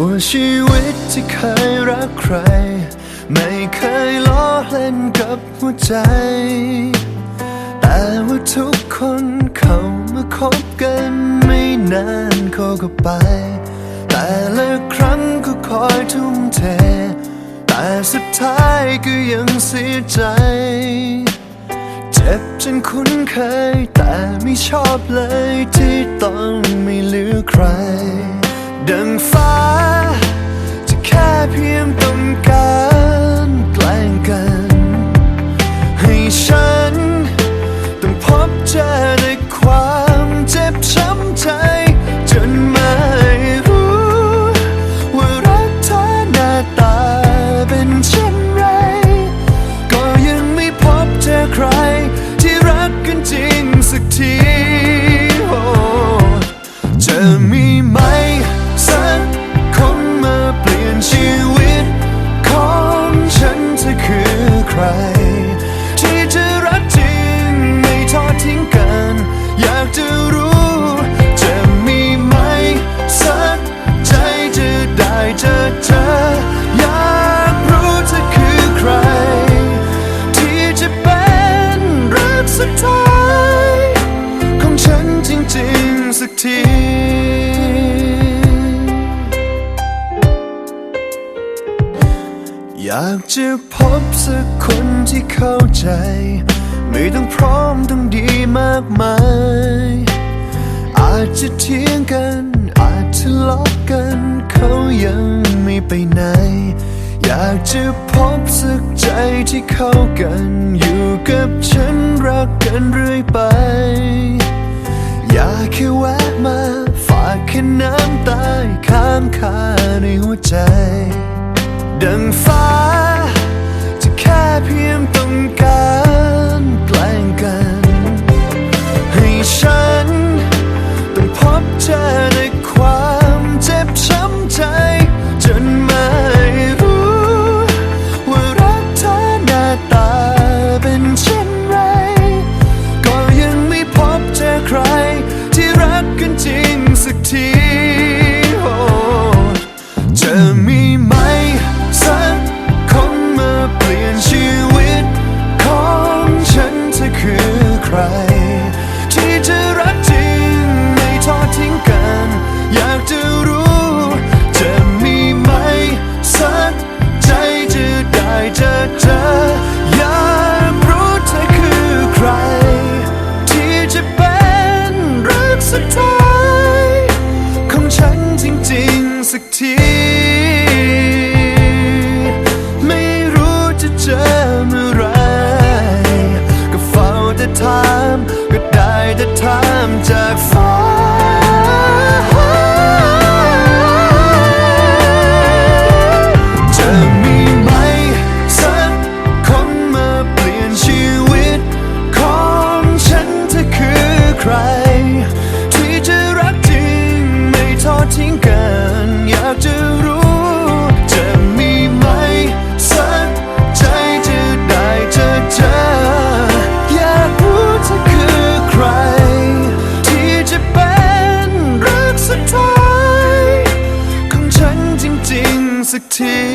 ชั่วชีวิตที่เคยรักใคร ไม่เคยล้อเล่นกับหัวใจ แต่ว่าทุกคนเขามาคบกันไม่นานเขาก็ไป แต่ละครั้งก็คอยทุ่มเท แต่สุดท้ายก็ยังเสียใจเจ็บจนคุ้นเคย แต่ไม่ชอบเลยที่ต้องไม่เหลือใคร ดังฟ้า เพียงต้องการแกล้งกัน ให้ฉันต้องพบเจอ อยากจะพบสักคนที่เข้าใจ ไม่ต้องพร้อมต้องดีมากมาย อาจจะเถียงกัน อาจทะเลาะกัน เขายังไม่ไปไหน อยากจะพบสักใจที่เข้ากัน อยู่กับฉันรักกันเรื่อยไป อยากแค่แวะมา ฝากแค่น้ำตายค้างคาในหัวใจ จะรู้จะมีไหมสักใจจะได้เจอเธออยากรู้เธอคือใคร ที่จะเป็นรักสุดท้ายของฉันจริงๆสักที tears.